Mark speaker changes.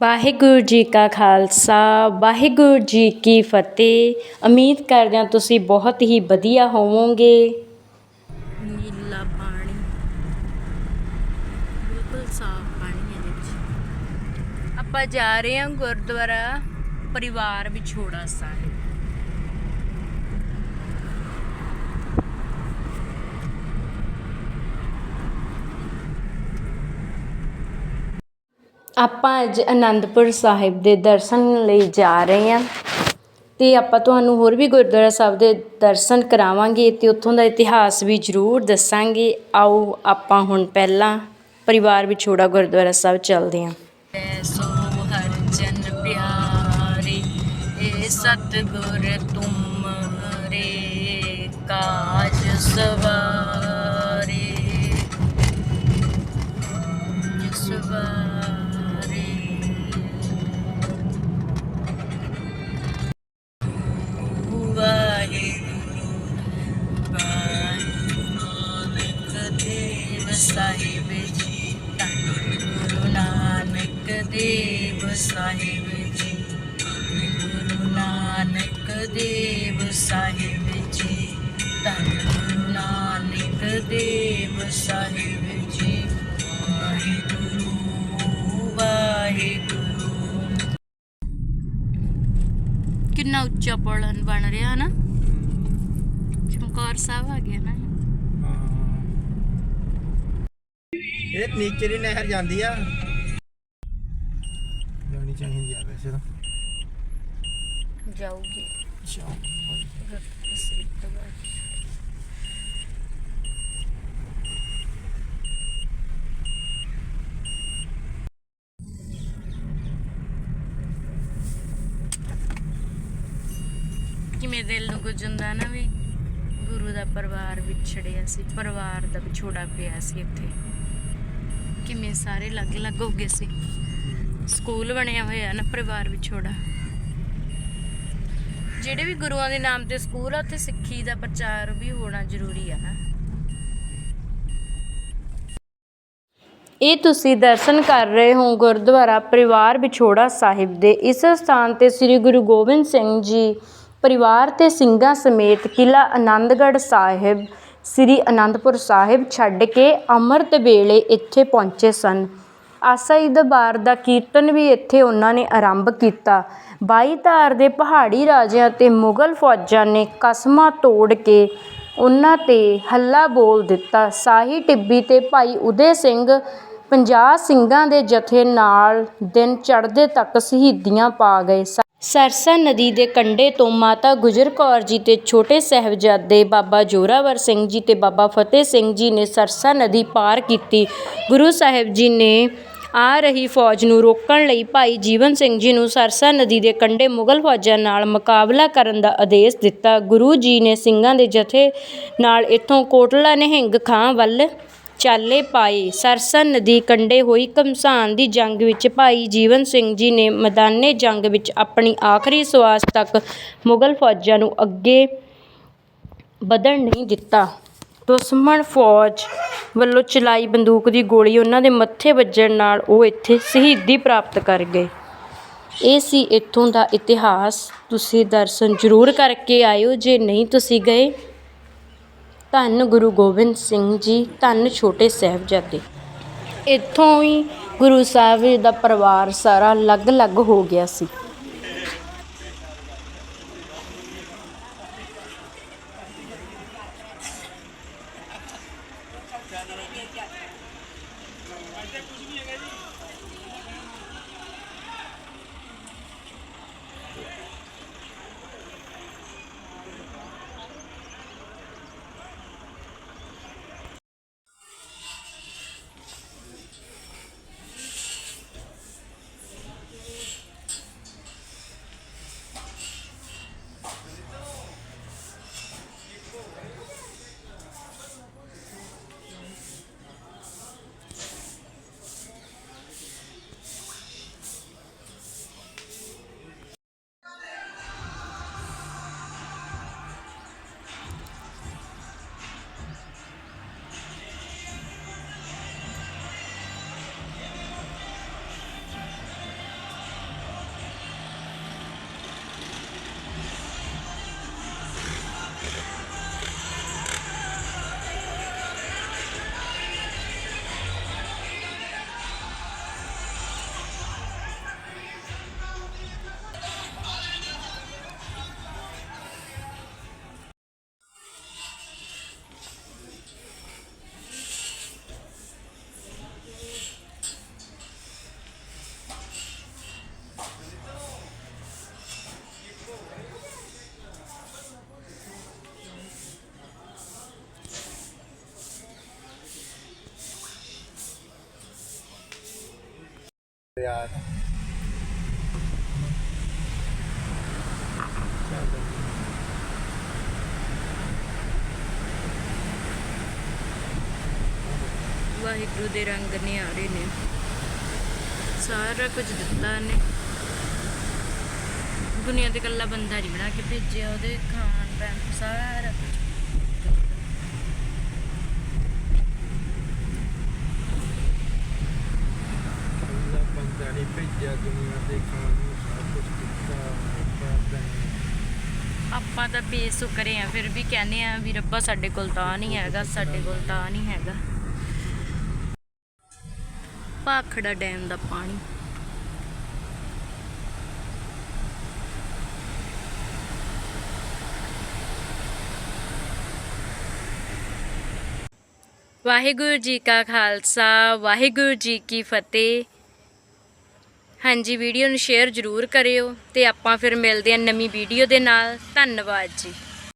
Speaker 1: ਵਾਹਿਗੁਰੂ ਜੀ ਕਾ ਖਾਲਸਾ, ਵਾਹਿਗੁਰੂ ਜੀ ਕੀ ਫਤਿਹ। ਉਮੀਦ ਕਰਦੇ ਹਾਂ ਤੁਸੀਂ ਬਹੁਤ ਹੀ ਵਧੀਆ ਹੋਵੋਗੇ। ਨੀਲਾ ਪਾਣੀ। ਬਿਲਕੁਲ ਸਾਫ਼ ਪਾਣੀ ਹੈ ਵਿੱਚ। ਆਪਾਂ ਜਾ ਰਹੇ ਹਾਂ ਗੁਰਦੁਆਰਾ ਪਰਿਵਾਰ ਵਿਛੋੜਾ ਸਾਹਿਬ। ਆਪਾਂ ਅੱਜ ਅਨੰਦਪੁਰ ਸਾਹਿਬ ਦੇ ਦਰਸ਼ਨ ਲਈ ਜਾ ਰਹੇ ਹਾਂ ਅਤੇ ਆਪਾਂ ਤੁਹਾਨੂੰ ਹੋਰ ਵੀ ਗੁਰਦੁਆਰਾ ਸਾਹਿਬ ਦੇ ਦਰਸ਼ਨ ਕਰਾਵਾਂਗੇ ਅਤੇ ਉੱਥੋਂ ਦਾ ਇਤਿਹਾਸ ਵੀ ਜ਼ਰੂਰ ਦੱਸਾਂਗੇ। ਆਓ ਆਪਾਂ ਹੁਣ ਪਹਿਲਾਂ ਪਰਿਵਾਰ ਵਿਛੋੜਾ ਗੁਰਦੁਆਰਾ ਸਾਹਿਬ ਚੱਲਦੇ ਹਾਂ। ਸੋ ਹਰ ਜਨ ਪਿਆਰੇ ਏ ਸਤਗੁਰ ਤੁਮਰੇ ਕਾਜ ਸਵਾਰੇ। ਸਾਹਿਬ ਜੀ ਧੰਨ ਗੁਰੂ ਨਾਨਕ ਦੇਵ ਸਾਹਿਬ ਜੀ। ਵਾਹਿਗੁਰੂ ਵਾਹਿਗੁਰੂ। ਕਿੰਨਾ ਉੱਚਾ ਪੜਨ ਬਣ ਰਿਹਾ ਨਾ। ਚਮਕੌਰ ਸਾਹਿਬ ਆ ਗਿਆ ਨਾ।
Speaker 2: ਇਹ ਨੀਚੇ ਦੀ ਨਹਿਰ ਜਾਂਦੀ ਆ। ਜਾਣੀ ਚਾਹੀਦੀ ਆ ਵੈਸੇ ਤਾਂ।
Speaker 1: ਜਾਊਗੀ। ਕਿਵੇਂ ਦਿਲ ਨੂੰ ਕੁਝ ਹੁੰਦਾ ਨਾ ਵੀ ਗੁਰੂ ਦਾ ਪਰਿਵਾਰ ਵਿਛੜਿਆ ਸੀ, ਪਰਿਵਾਰ ਦਾ ਵਿਛੋੜਾ ਪਿਆ ਸੀ ਇੱਥੇ। ਕਿਵੇਂ ਸਾਰੇ ਅਲੱਗ-ਅਲੱਗ ਹੋ ਗਏ ਸੀ। ਸਕੂਲ ਬਣਿਆ ਹੋਇਆ ਨਾ, ਪਰਿਵਾਰ ਵਿਛੋੜਾ। ਜਿਹੜੇ ਵੀ ਗੁਰੂਆਂ ਦੇ ਨਾਮ ਤੇ ਸਕੂਲ ਆ, ਉੱਥੇ ਸਿੱਖੀ ਦਾ ਪ੍ਰਚਾਰ ਵੀ ਹੋਣਾ ਜ਼ਰੂਰੀ ਆ ਇਹ ਤੁਸੀਂ ਦਰਸ਼ਨ ਕਰ ਰਹੇ ਹੋ ਗੁਰਦੁਆਰਾ ਪਰਿਵਾਰ ਵਿਛੋੜਾ ਸਾਹਿਬ ਦੇ। ਇਸ ਸਥਾਨ ਤੇ ਸ੍ਰੀ ਗੁਰੂ ਗੋਬਿੰਦ ਸਿੰਘ ਜੀ ਪਰਿਵਾਰ ਤੇ ਸਿੰਘਾਂ ਸਮੇਤ ਕਿਲਾ ਆਨੰਦਗੜ੍ਹ ਸਾਹਿਬ, ਸ੍ਰੀ ਅਨੰਦਪੁਰ ਸਾਹਿਬ ਛੱਡ ਕੇ ਅੰਮ੍ਰਿਤ ਵੇਲੇ ਇੱਥੇ ਪਹੁੰਚੇ ਸਨ। ਆਸਾਈ ਦਰਬਾਰ ਦਾ ਕੀਰਤਨ ਵੀ ਇੱਥੇ ਉਹਨਾਂ ਨੇ ਆਰੰਭ ਕੀਤਾ। ਬਾਈ ਧਾਰ ਦੇ ਪਹਾੜੀ ਰਾਜਿਆਂ ਅਤੇ ਮੁਗਲ ਫੌਜਾਂ ਨੇ ਕਸਮਾਂ ਤੋੜ ਕੇ ਉਹਨਾਂ ਤੇ ਹੱਲਾ ਬੋਲ ਦਿੱਤਾ। ਸਾਹੀ ਟਿੱਬੀ ਤੇ ਭਾਈ ਉਦੇ ਸਿੰਘ 50 ਸਿੰਘਾਂ ਦੇ ਜਥੇ ਨਾਲ ਦਿਨ ਚੜ੍ਹਦੇ ਤੱਕ ਸ਼ਹੀਦੀਆਂ ਪਾ ਗਏ ਸ- ਸਰਸਾ ਨਦੀ ਦੇ ਕੰਢੇ ਤੋਂ ਮਾਤਾ ਗੁਜਰ ਕੌਰ ਜੀ ਤੇ ਛੋਟੇ ਸਾਹਿਬਜ਼ਾਦੇ ਬਾਬਾ ਜੋਰਾਵਰ ਸਿੰਘ ਜੀ ਤੇ ਬਾਬਾ ਫਤਿਹ ਸਿੰਘ ਜੀ ਨੇ ਸਰਸਾ ਨਦੀ ਪਾਰ ਕੀਤੀ। ਗੁਰੂ ਸਾਹਿਬ ਜੀ ਨੇ ਆ ਰਹੀ ਫੌਜ ਨੂੰ ਰੋਕਣ ਲਈ ਭਾਈ ਜੀਵਨ ਸਿੰਘ ਜੀ ਨੂੰ ਸਰਸਾ ਨਦੀ ਦੇ ਕੰਢੇ ਮੁਗਲ ਫੌਜਾਂ ਨਾਲ ਮੁਕਾਬਲਾ ਕਰਨ ਦਾ ਆਦੇਸ਼ ਦਿੱਤਾ। ਗੁਰੂ ਜੀ ਨੇ ਸਿੰਘਾਂ ਦੇ ਜਥੇ ਨਾਲ ਇੱਥੋਂ ਕੋਟਲਾ ਨਿਹੰਗ ਖਾਂ ਵੱਲ ਚਾਲੇ ਪਾਏ। ਸਰਸਾ ਨਦੀ ਕੰਢੇ ਹੋਈ ਘਮਸਾਨ ਦੀ ਜੰਗ ਵਿੱਚ ਭਾਈ ਜੀਵਨ ਸਿੰਘ ਜੀ ਨੇ ਮੈਦਾਨੇ ਜੰਗ ਵਿੱਚ ਆਪਣੀ ਆਖਰੀ ਸਵਾਸ ਤੱਕ ਮੁਗਲ ਫੌਜਾਂ ਨੂੰ ਅੱਗੇ ਵਧਣ ਨਹੀਂ ਦਿੱਤਾ। ਦੁਸ਼ਮਣ ਫੌਜ ਵੱਲੋਂ ਚਲਾਈ ਬੰਦੂਕ ਦੀ ਗੋਲੀ ਉਹਨਾਂ ਦੇ ਮੱਥੇ ਵੱਜਣ ਨਾਲ ਉਹ ਇੱਥੇ ਸ਼ਹੀਦੀ ਪ੍ਰਾਪਤ ਕਰ ਗਏ। ਇਹ ਸੀ ਇੱਥੋਂ ਦਾ ਇਤਿਹਾਸ। ਤੁਸੀਂ ਦਰਸ਼ਨ ਜ਼ਰੂਰ ਕਰਕੇ ਆਇਓ, ਜੇ ਨਹੀਂ ਤੁਸੀਂ ਗਏ, ਧੰਨ ਗੁਰੂ ਗੋਬਿੰਦ ਸਿੰਘ ਜੀ, ਧੰਨ ਛੋਟੇ ਸਾਹਿਬਜ਼ਾਦੇ। ਇੱਥੋਂ ਹੀ ਗੁਰੂ ਸਾਹਿਬ ਜੀ ਦਾ ਪਰਿਵਾਰ ਸਾਰਾ ਅਲੱਗ-ਅਲੱਗ ਹੋ ਗਿਆ ਸੀ। Thank you.
Speaker 2: ਯਾਰ
Speaker 1: ਵਾਹਿਗੁਰੂ ਦੇ ਰੰਗ ਨਿਆਰੇ ਨੇ ਸਾਰਾ ਕੁਝ ਦਿੱਤਾ ਨੇ ਦੁਨੀਆ ਤੇ ਇਕੱਲਾ ਬੰਦਾ ਨਹੀਂ ਬਣਾ ਕੇ ਭੇਜਿਆ ਉਹਦੇ ਖਾਣ ਪੈਣ ਸਾਰਾ ਕੁਝ
Speaker 2: ਭੇਜਿਆ ਦੁਨੀਆ ਦੇ ਖਾਣ ਨੂੰ, ਸਭ ਕੁਝ ਦਿੱਤਾ ਕਰਦਾ
Speaker 1: ਆਪਾਂ ਤਾਂ ਬੇਸ਼ੁਕਰੇ ਆ, ਫਿਰ ਵੀ ਕਹਿੰਦੇ ਆ ਵੀ ਰੱਬਾ ਸਾਡੇ ਕੋਲ ਤਾਂ ਨਹੀਂ ਹੈਗਾ, ਸਾਡੇ ਕੋਲ ਤਾਂ ਨਹੀਂ ਹੈਗਾ। ਭਾਖੜਾ ਡੈਮ ਦਾ ਪਾਣੀ। ਵਾਹਿਗੁਰੂ ਜੀ ਕਾ ਖਾਲਸਾ, ਵਾਹਿਗੁਰੂ ਜੀ ਕੀ ਫਤਿਹ। ਹਾਂਜੀ, ਵੀਡੀਓ ਨੂੰ ਸ਼ੇਅਰ ਜ਼ਰੂਰ ਕਰਿਓ ਤੇ ਆਪਾਂ ਫਿਰ ਮਿਲਦੇ ਹਾਂ ਨਵੀਂ ਵੀਡੀਓ ਦੇ ਨਾਲ। ਧੰਨਵਾਦ ਜੀ।